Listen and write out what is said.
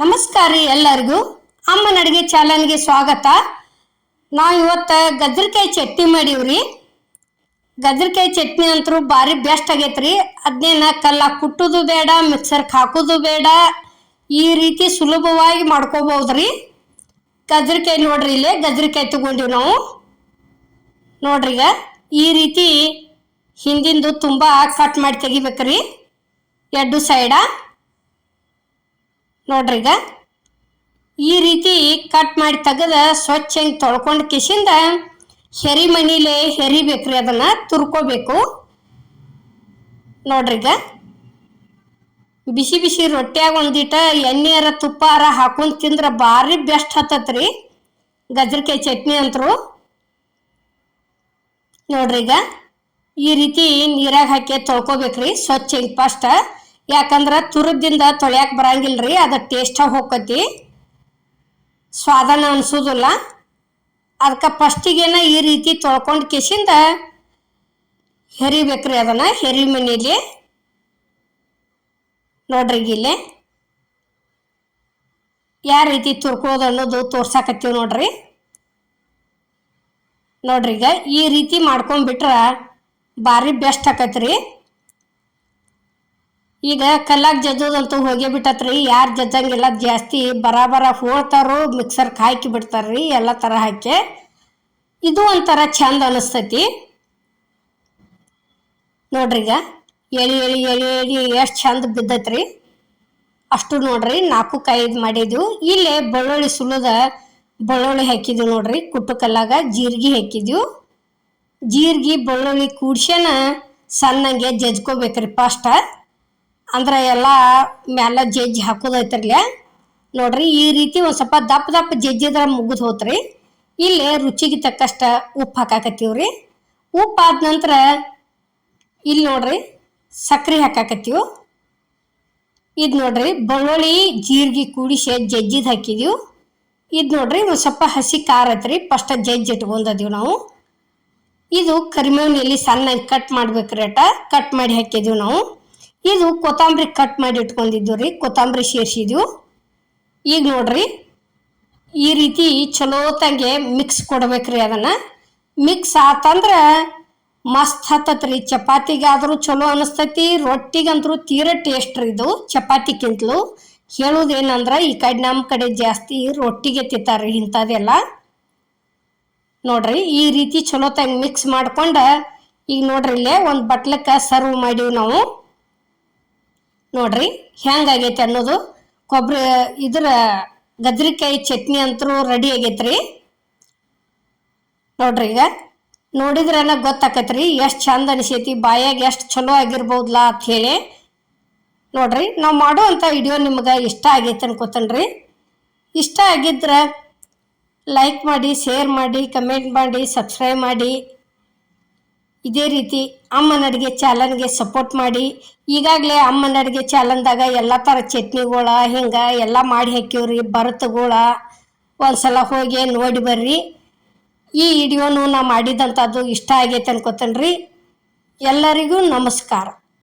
ನಮಸ್ಕಾರ ರೀ ಎಲ್ಲರಿಗೂ. ಅಮ್ಮನ ಅಡುಗೆ ಚಾನಲ್ಗೆ ಸ್ವಾಗತ. ನಾವು ಇವತ್ತು ಗಜ್ರಿಕಾಯಿ ಚಟ್ನಿ ಮಾಡೀವ್ರಿ. ಗಜ್ರಿಕಾಯಿ ಚಟ್ನಿ ಅಂತರೂ ಭಾರಿ ಬೆಸ್ಟ್ ಆಗೈತ್ರಿ. ಅದನ್ನೇನ ಕಲ್ಲ ಕುಟ್ಟೋದು ಬೇಡ ಮಿಕ್ಸರ್ಗೆ ಹಾಕೋದು ಬೇಡ. ಈ ರೀತಿ ಸುಲಭವಾಗಿ ಮಾಡ್ಕೋಬಹುದ್ರಿ ಗಜ್ರಿಕಾಯಿ ನೋಡ್ರಿ ಇಲ್ಲೇ ಗಜ್ರಿಕಾಯಿ ತಗೊಂಡಿವಿ ನಾವು. ನೋಡ್ರಿ ಈಗ, ಈ ರೀತಿ ಹಿಂದಿಂದು ತುಂಬ ಕಟ್ ಮಾಡಿ ತೆಗಿಬೇಕ್ರಿ. ಎರಡು ಸೈಡ ನೋಡ್ರಿ ಈಗ ಈ ರೀತಿ ಕಟ್ ಮಾಡಿ ತೆಗೆದ ಸ್ವಚ್ಛ ಹಿಂಗೆ ತೊಳ್ಕೊಂಡು ಕಿಶಿಂದ ಹೆರಿ ಮಣಿಲೆ ಹೆರಿಬೇಕ್ರಿ ಅದನ್ನ ತುರ್ಕೋಬೇಕು. ನೋಡ್ರಿ ಈಗ ಬಿಸಿ ಬಿಸಿ ರೊಟ್ಟಿಯಾಗ ಒಂದಿಟ ತುಪ್ಪ ತುಪ್ಪಾರ ಹಾಕೊಂಡು ತಿಂದ್ರೆ ಭಾರಿ ಬೆಸ್ಟ್ ಹತ್ತತ್ರಿ. ಗಜ್ರಿಕಾಯಿ ಚಟ್ನಿ ಅಂತರು. ನೋಡ್ರಿ ಈಗ ಈ ರೀತಿ ನೀರಾಗ ಹಾಕಿ ತೊಳ್ಕೊಬೇಕ್ರಿ ಸ್ವಚ್ಛ ಹಿಂಗೆ ಫಸ್ಟ್. ಯಾಕಂದ್ರೆ ತುರದಿಂದ ತೊಳ್ಯಾಕ ಬರಂಗಿಲ್ರಿ, ಅದು ಟೇಸ್ಟ ಹೋಗತಿ ಸ್ವಾದನ ಅನ್ಸೋದಿಲ್ಲ. ಅದಕ್ಕೆ ಫಸ್ಟಿಗೇನ ಈ ರೀತಿ ತೊಳ್ಕೊಂಡು ಕಿಸಿಂದ ಹೆರಿಬೇಕ್ರಿ ಅದನ್ನ, ಹೆರಿ ಮನೇಲಿ. ನೋಡ್ರಿ ಇಲ್ಲಿ ಯಾವ ರೀತಿ ತುರ್ಕೋದು ಅನ್ನೋದು ತೋರ್ಸಾಕತ್ತೀವಿ ನೋಡ್ರಿ. ನೋಡ್ರಿ ಈಗ ಈ ರೀತಿ ಮಾಡ್ಕೊಂಡ್ಬಿಟ್ರ ಭಾರಿ ಬೆಸ್ಟ್ ಆಕತ್ರಿ. ಈಗ ಕಲ್ಲಾಗ ಜಜ್ಜೋದಂತೂ ಹೋಗೇ ಬಿಟ್ಟತ್ರಿ. ಯಾರು ಜಜ್ಜಂಗಿಲ್ಲ, ಜಾಸ್ತಿ ಬರಾಬರ ಹೋಳ್ತಾರೋ ಮಿಕ್ಸರ್ ಹಾಕಿ ಬಿಡ್ತಾರ್ರಿ, ಎಲ್ಲ ಥರ ಹಾಕಿ. ಇದು ಒಂಥರ ಚಂದ ಅನಿಸ್ತೈತಿ. ನೋಡ್ರಿ ಈಗ, ಎಳಿ ಎಳಿ ಎಳಿ ಎಳಿ ಎಷ್ಟು ಚಂದ ಬಿದ್ದತ್ರಿ. ಅಷ್ಟು ನೋಡ್ರಿ, ನಾಲ್ಕು ಕೈದು ಮಾಡಿದ್ವು. ಇಲ್ಲೇ ಬೆಳ್ಳುಳ್ಳಿ ಸುಲಿದ ಬೆಳ್ಳುಳ್ಳಿ ಹಾಕಿದ್ವಿ ನೋಡ್ರಿ, ಕುಟ್ಟು ಕಲ್ಲಾಗ ಜೀರಿಗೆ ಹಾಕಿದ್ವು. ಜೀರಿಗೆ ಬೆಳ್ಳುಳ್ಳಿ ಕೂಡ್ಸ್ಯಾನ ಸಣ್ಣಂಗೆ ಜಜ್ಕೋಬೇಕ್ರಿ ಫಸ್ಟ್. ಅಂದ್ರೆ ಎಲ್ಲ ಮ್ಯಾಲ ಜಜ್ಜಿ ಹಾಕೋದೈತ್ರಿಲ್ಲ ನೋಡ್ರಿ, ಈ ರೀತಿ ಒಂದು ಸ್ವಲ್ಪ ದಪ್ಪ ದಪ್ಪ ಜಜ್ಜಿದ್ರೆ ಮುಗಿದು ಹೋತ್ರಿ. ಇಲ್ಲಿ ರುಚಿಗೆ ತಕ್ಕಷ್ಟ ಉಪ್ಪು ಹಾಕಾಕತ್ತೀವ್ರಿ. ಉಪ್ಪು ಆದ ನಂತರ ಇಲ್ಲಿ ನೋಡ್ರಿ ಸಕ್ಕರೆ ಹಾಕಾಕತ್ತೀವಿ. ಇದು ನೋಡ್ರಿ, ಬೆಳ್ಳುಳ್ಳಿ, ಜೀರಿಗೆ ಕೂಡಿಸಿ ಜಜ್ಜಿದ್ ಹಾಕಿದೀವಿ. ಇದು ನೋಡ್ರಿ, ಒಂದು ಸ್ವಲ್ಪ ಹಸಿ ಖಾರ ಐತ್ರಿ, ಫಸ್ಟ್ ಜಜ್ಜಿ ಇಟ್ಕೊಂಡದೀವಿ ನಾವು. ಇದು ಕರಿಮೇವಿನಲ್ಲಿ ಸಣ್ಣ ಕಟ್ ಮಾಡ್ಬೇಕ್ರಿ ಅಟ ಕಟ್ ಮಾಡಿ ಹಾಕಿದೀವಿ ನಾವು. ಇದು ಕೊತ್ತಂಬರಿ ಕಟ್ ಮಾಡಿ ಇಟ್ಕೊಂಡಿದ್ದು ರೀ, ಕೊತ್ತಂಬರಿ ಸೇರಿಸಿದ್ವು ಈಗ ನೋಡ್ರಿ, ಈ ರೀತಿ ಚಲೋತಂಗೆ ಮಿಕ್ಸ್ ಕೊಡ್ಬೇಕ್ರಿ ಅದನ್ನು. ಮಿಕ್ಸ್ ಆತಂದ್ರೆ ಮಸ್ತ್ ಹತ್ತತ್ರಿ ಚಪಾತಿಗಾದರೂ ಚಲೋ ಅನಿಸ್ತೈತಿ, ರೊಟ್ಟಿಗಂತೂ ತೀರ ಟೇಸ್ಟ್ ರೀ ಇದು, ಚಪಾತಿಕ್ಕಿಂತಲೂ. ಹೇಳೋದೇನಂದ್ರೆ, ಈ ಕಡೆ ನಮ್ಮ ಕಡೆ ಜಾಸ್ತಿ ರೊಟ್ಟಿಗೆ ತಿಂತಾರ್ರಿ ಇಂಥದ್ದೆಲ್ಲ ನೋಡ್ರಿ, ಈ ರೀತಿ ಚಲೋತಂಗೆ ಮಿಕ್ಸ್ ಮಾಡ್ಕೊಂಡು, ಈಗ ನೋಡ್ರಿ ಇಲ್ಲೇ ಒಂದು ಬಟ್ಲಕ್ಕೆ ಸರ್ವ್ ಮಾಡೀವಿ ನಾವು. ನೋಡ್ರಿ ಹೆಂಗಾಗೈತೆ ಅನ್ನೋದು. ಕೊಬ್ಬರಿ ಇದ್ರ ಗದ್ರಿಕಾಯಿ ಚಟ್ನಿ ಅಂತೂ ರೆಡಿ ಆಗೈತ್ರಿ. ನೋಡ್ರಿ ಈಗ. ನೋಡಿದ್ರನ ಗೊತ್ತಾಕತ್ರಿ ಎಷ್ಟು ಚಂದ ಅನಿಸೈತಿ, ಬಾಯಾಗ ಎಷ್ಟು ಚಲೋ ಆಗಿರ್ಬೋದಲ್ಲ ಅಂತ ಹೇಳಿ. ನೋಡ್ರಿ, ನಾವು ಮಾಡುವಂಥ ವಿಡಿಯೋ ನಿಮ್ಗೆ ಇಷ್ಟ ಆಗೈತೆ ಅನ್ಕೋತನ್ರಿ. ಇಷ್ಟ ಆಗಿದ್ರೆ ಲೈಕ್ ಮಾಡಿ ಶೇರ್ ಮಾಡಿ ಕಮೆಂಟ್ ಮಾಡಿ ಸಬ್ಸ್ಕ್ರೈಬ್ ಮಾಡಿ. ಇದೇ ರೀತಿ ಅಮ್ಮನ ಅಡುಗೆ ಚಾಲನ್ಗೆ ಸಪೋರ್ಟ್ ಮಾಡಿ, ಈಗಾಗಲೇ ಅಮ್ಮನ ಅಡುಗೆ ಚಾಲನ್ದಾಗ ಎಲ್ಲ ಥರ ಚಟ್ನಿಗಳ, ಹಿಂಗೆ ಎಲ್ಲ ಮಾಡಿ ಹಾಕಿವ್ರಿ ಭರತಗಳ, ಒಂದ್ಸಲ ಹೋಗಿ ನೋಡಿ ಬರ್ರಿ. ಈ ವಿಡಿಯೋನು ನಾ ಮಾಡಿದಂಥದ್ದು ಇಷ್ಟ ಆಗೈತೆ ಅನ್ಕೋತೇನೆ ರೀ ಎಲ್ಲರಿಗೂ ನಮಸ್ಕಾರ.